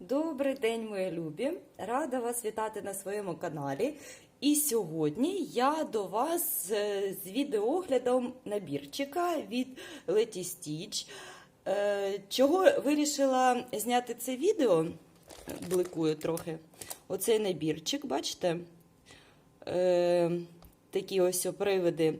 Добрий день, мої любі! Рада вас вітати на своєму каналі. І сьогодні я до вас з відеоглядом набірчика від Leti Stitch. Е, Чого вирішила зняти це відео? Бликую трохи. Оцей набірчик, бачите? Е, Такі ось привиди.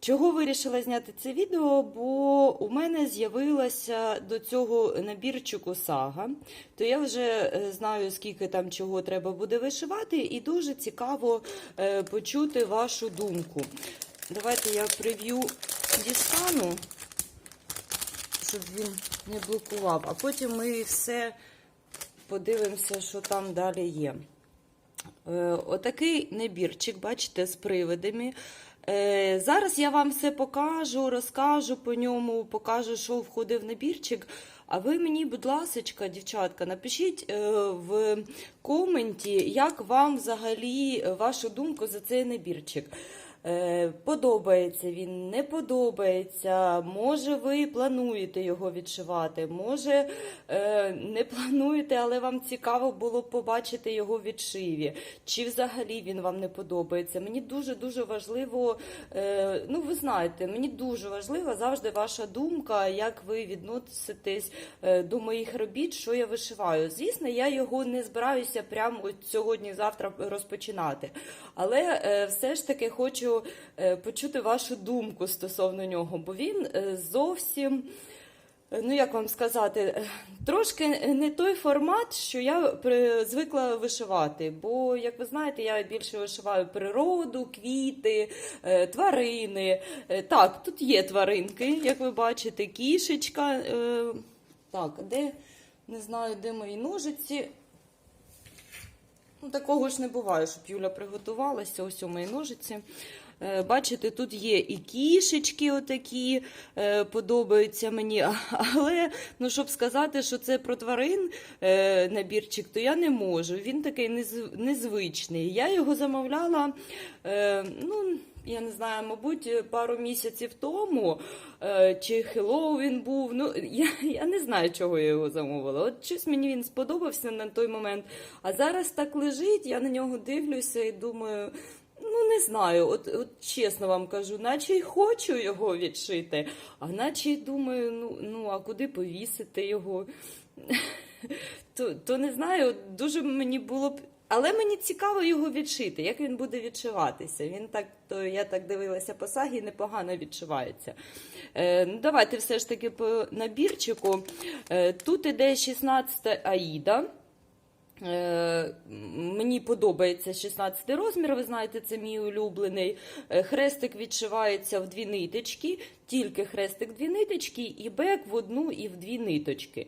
Чого вирішила зняти це відео? Бо у мене з'явилася до цього набірчику сага, то я вже е, знаю, скільки там чого треба буде вишивати, і дуже цікаво е, почути вашу думку. Давайте я прев'ю дістану, щоб він не блокував, а потім ми все подивимося, що там далі є. Е, Отакий набірчик, бачите, з привидами. Е, Зараз я вам все покажу, розкажу по ньому, покажу, що входив в набірчик. А ви мені, будь ласка, дівчатка, напишіть е, в коменті, як вам взагалі вашу думку за цей набірчик. Е, Подобається він, не подобається. Може, ви плануєте його відшивати, може е, не плануєте, але вам цікаво було побачити його відшиві. Чи взагалі він вам не подобається? Мені дуже дуже важливо, е, ну ви знаєте, мені дуже важлива завжди ваша думка, як ви відноситесь до моїх робіт, що я вишиваю. Звісно, я його не збираюся прямо сьогодні-завтра розпочинати. Але все ж таки хочу е, почути вашу думку стосовно нього, бо він е, зовсім. е, Ну, як вам сказати, трошки не той формат, що я звикла вишивати. Бо, як ви знаєте, я більше вишиваю природу, квіти, тварини. Так, тут є тваринки, як ви бачите, кішечка. Так, де не знаю, де мої ножиці. Ну, такого ж не буває, щоб Юля приготувалася. Ось у мої ножиці. Е, Бачите, тут є і кішечки отакі, е, подобаються мені. Але ну, щоб сказати, що це про тварин е, набірчик, то я не можу. Він такий незвичний. Я його замовляла, ну, я не знаю, мабуть, пару місяців тому, чи Хеллоуін був. Ну, я, я не знаю, чого я його замовила. От щось мені він сподобався на той момент. А зараз так лежить, я на нього дивлюся і думаю. Не знаю, от, от чесно вам кажу, наче й хочу його відшити, а наче й думаю, ну, ну а куди повісити його? То, то не знаю, дуже мені було б. Але мені цікаво його відшити, як він буде відшиватися. Він так, то я так дивилася по сагі, непогано відшивається. Е, ну, давайте все ж таки по набірчику. Е, тут іде 16 Аїда. Е, Мені подобається 16 розмір, ви знаєте, це мій улюблений. Е, Хрестик відшивається в дві ниточки, тільки хрестик дві ниточки, і бек в одну і в дві ниточки.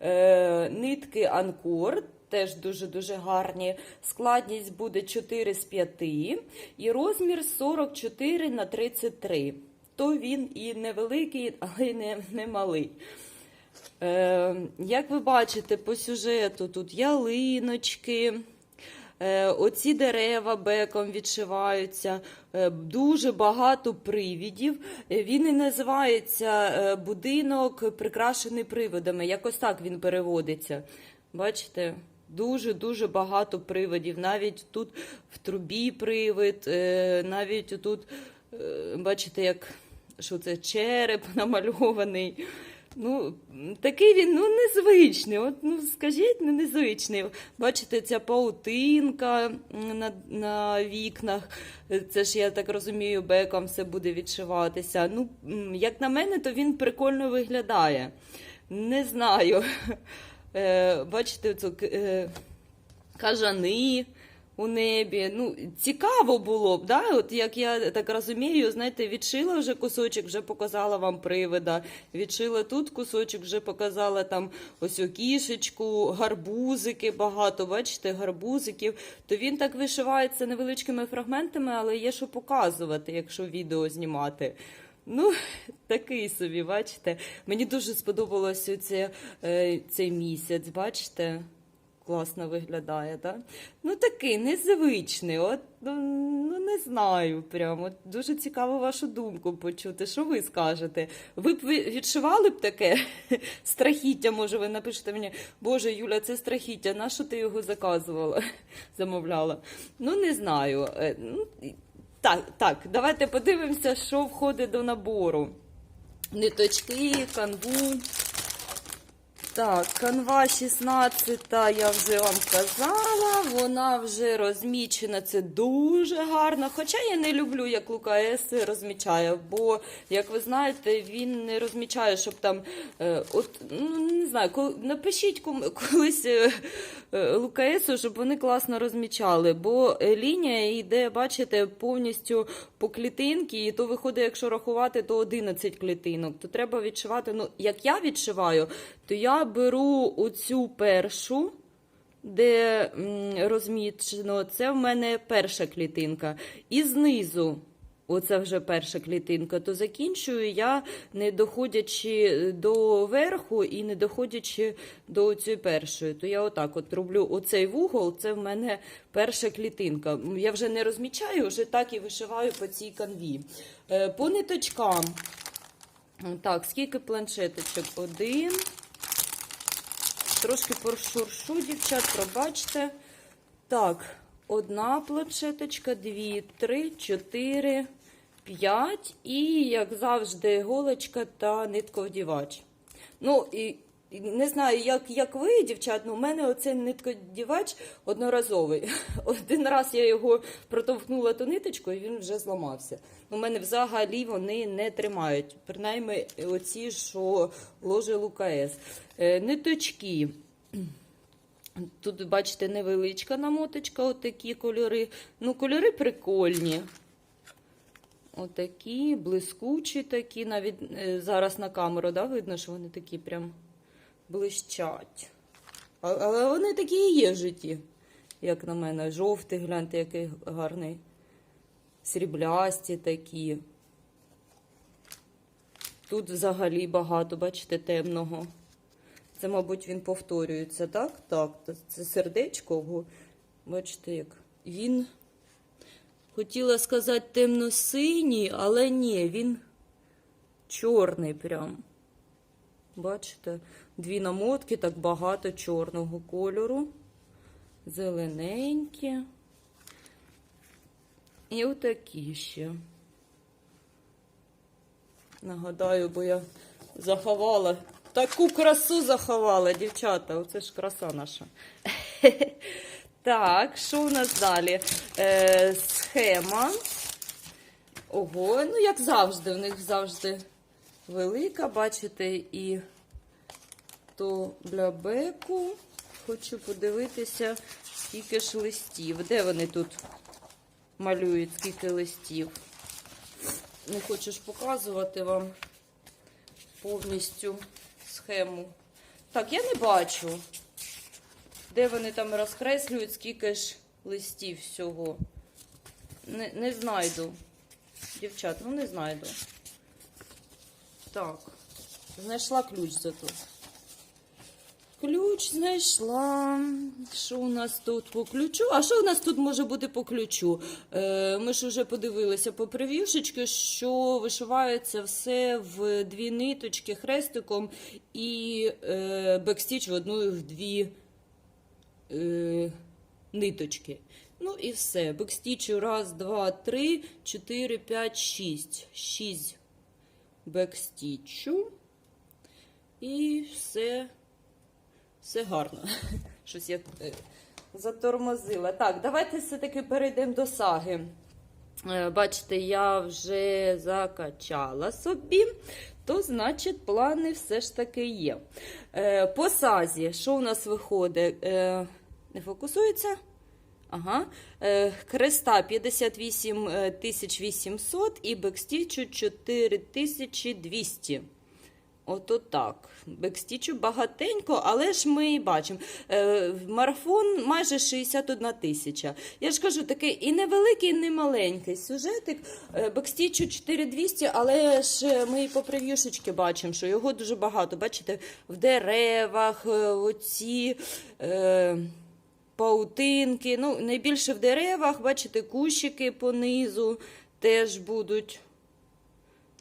Е, Нитки Анкор. Теж дуже-дуже гарні. Складність буде 4 з 5 і розмір 44 на 33. То він і невеликий, але й не, не малий. Е, як ви бачите по сюжету, тут ялиночки, е, оці дерева беком відшиваються, е, дуже багато привідів. Він і називається будинок, прикрашений приводами. Якось так він переводиться. Бачите? Дуже-дуже багато приводів. Навіть тут в трубі привид, навіть тут, бачите, як що це череп намальований. Ну, такий він ну, незвичний. От, ну, скажіть, ну, незвичний. Бачите, ця паутинка на, на вікнах. Це ж, я так розумію, беком все буде відшиватися. Ну, як на мене, то він прикольно виглядає. Не знаю. Е, бачите, цю, е, кажани у небі. Ну, цікаво було б, да? От як я так розумію, знаєте, відшила вже кусочок, вже показала вам привида. Відшила тут кусочок, вже показала там ось кішечку, гарбузики багато, бачите, гарбузиків. То він так вишивається невеличкими фрагментами, але є що показувати, якщо відео знімати. Ну, такий собі, бачите. Мені дуже сподобалося е, цей місяць, бачите? Класно виглядає, так? Ну такий незвичний. От ну, ну не знаю. Прямо дуже цікаво вашу думку почути. Що ви скажете? Ви б відшивали б таке страхіття? Може, ви напишете мені, Боже, Юля, це страхіття. На що ти його заказувала? Замовляла? Ну, не знаю. Е, Ну, так, так, давайте подивимося, що входить до набору. Ниточки, канву. Так, канва 16, я вже вам казала, вона вже розмічена, це дуже гарно. Хоча я не люблю, як Лука С розмічає, бо, як ви знаєте, він не розмічає, щоб там. Е, от, ну, не знаю, коли, напишіть ком- колись е, е, Лука С, щоб вони класно розмічали, бо лінія йде, бачите, повністю по клітинки, і то виходить, якщо рахувати, то 11 клітинок. То треба відшивати. Ну, як я відшиваю, то я беру оцю першу, де розмічено, це в мене перша клітинка. І знизу, оце вже перша клітинка, то закінчую я, не доходячи до верху і не доходячи до цієї першої. То я отак от роблю оцей вугол, це в мене перша клітинка. Я вже не розмічаю, вже так і вишиваю по цій канві. Е, По ниточкам. Так, скільки планшеточок? Один. Трошки пошуршу, дівчат, пробачте. Так, одна планшеточка, дві, три, чотири, п'ять. І, як завжди, голочка та нитковдівач. Ну, і не знаю, як, як ви, дівчат, але у мене оцей ниткодівач одноразовий. Один раз я його протовхнула ту ниточку, і він вже зламався. У мене взагалі вони не тримають. Принаймні, оці, що ложе Лукаес. Е, ниточки. Тут, бачите, невеличка намоточка, отакі кольори. Ну, кольори прикольні. Отакі, блискучі такі, навіть е, зараз на камеру, да, видно, що вони такі прям блищать. Але вони такі і є в житті, як на мене. Жовтий, гляньте, який гарний. Сріблясті такі. Тут взагалі багато, бачите, темного. Це, мабуть, він повторюється, так? Так, це сердечко. Бачите, як він. Хотіла сказати темно-синій, але ні, він чорний прям. Бачите, дві намотки, так багато чорного кольору. Зелененькі. І отакі ще. Нагадаю, бо я заховала. Таку красу заховала, дівчата. Оце ж краса наша. Так, що у нас далі? Е, схема. Ого, ну як завжди, в них завжди велика, бачите, і то для беку. Хочу подивитися, скільки ж листів. Де вони тут малюють, скільки листів? Не хочу ж показувати вам повністю схему. Так, я не бачу, де вони там розкреслюють, скільки ж листів всього. Не, не знайду. Дівчат, ну не знайду. Так, знайшла ключ зато. Ключ знайшла. Що у нас тут по ключу? А що у нас тут може бути по ключу? Е, ми ж вже подивилися по прев'юшечки, що вишивається все в дві ниточки хрестиком і е, бекстіч в одну і в дві е, ниточки. Ну і все. Бекстічу раз, два, три, чотири, п'ять, шість. Шість бекстічу. І все. Все гарно. Щось я е, затормозила. Так, давайте все-таки перейдемо до саги. Е, Бачите, я вже закачала собі, то значить плани все ж таки є. Е, По сазі, що у нас виходить? Не фокусується? Ага. Е, Креста 58 800 і бекстічу 4200. Ото так. Бекстічу багатенько, але ж ми бачимо. Е, марафон майже 61 тисяча. Я ж кажу, такий і невеликий, і не маленький сюжетик. Е, бекстічу 4200, але ж ми і по прев'юшечки бачимо, що його дуже багато. Бачите, в деревах, е, оці. Е, паутинки. Ну, найбільше в деревах, бачите, кущики понизу теж будуть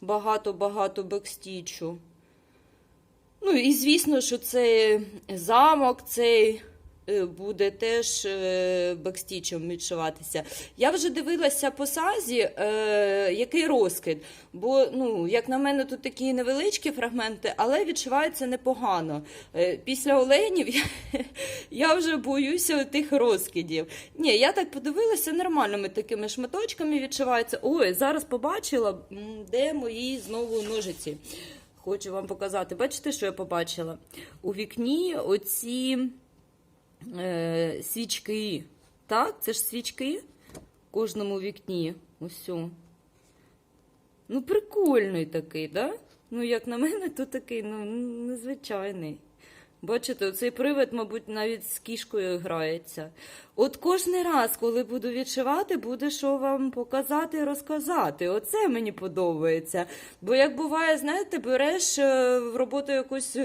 багато-багато бекстічу. Ну і звісно, що це замок, цей буде теж е, бекстічем відшиватися. Я вже дивилася по сазі, е, який розкид. Бо, ну, як на мене, тут такі невеличкі фрагменти, але відшивається непогано. Е, після оленів я, я вже боюся тих розкидів. Ні, я так подивилася, нормальними такими шматочками відшивається. Ой, зараз побачила, де мої знову ножиці. Хочу вам показати. Бачите, що я побачила? У вікні оці е, свічки. Так, це ж свічки в кожному вікні. Усю. Ну, прикольний такий, да? Ну, як на мене, то такий, ну, незвичайний. Бачите, оцей привид, мабуть, навіть з кішкою грається. От кожен раз, коли буду відшивати, буде що вам показати і розказати. Оце мені подобається. Бо як буває, знаєте, береш е, в роботу якийсь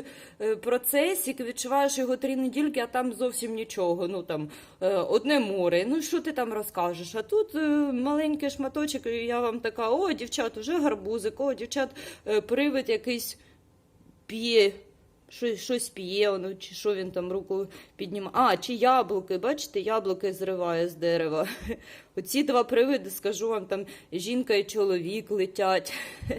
е, процесик, відчуваєш його три недільки, а там зовсім нічого. Ну там е, одне море. Ну що ти там розкажеш? А тут маленький шматочок, і я вам така: о, дівчат, уже гарбузик, о, дівчат, привид якийсь п'є. Щось, п'є, ну, чи що він там руку піднімає. А, чи яблуки, бачите, яблуки зриває з дерева. Оці два привиди, скажу вам, там жінка і чоловік летять.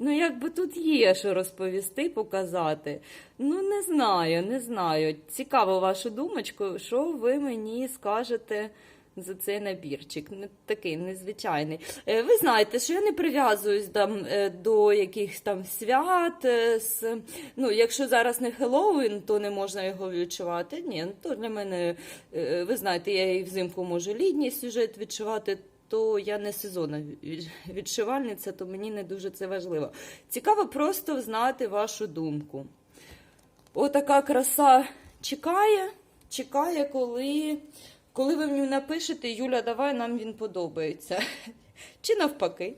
Ну, якби тут є що розповісти, показати. Ну, не знаю, не знаю. Цікаво вашу думочку, що ви мені скажете за цей набірчик. Такий незвичайний. Е, Ви знаєте, що я не прив'язуюсь там е, до якихось там свят. е, Ну, якщо зараз не Хеллоуін, то не можна його відчувати. Ні, ну, то для мене, ви знаєте, я і взимку можу літній сюжет відчувати. То я не сезонна відшивальниця, то мені не дуже це важливо. Цікаво просто знати вашу думку. Отака краса чекає, чекає, коли, коли ви мені напишете, Юля, давай нам він подобається. Чи навпаки.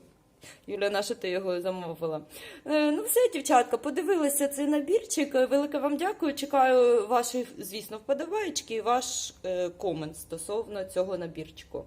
Юля, на що ти його замовила? Е, ну, все, дівчатка, подивилися цей набірчик. Велике вам дякую. Чекаю ваші, звісно, вподобайки і ваш е, комент стосовно цього набірчику.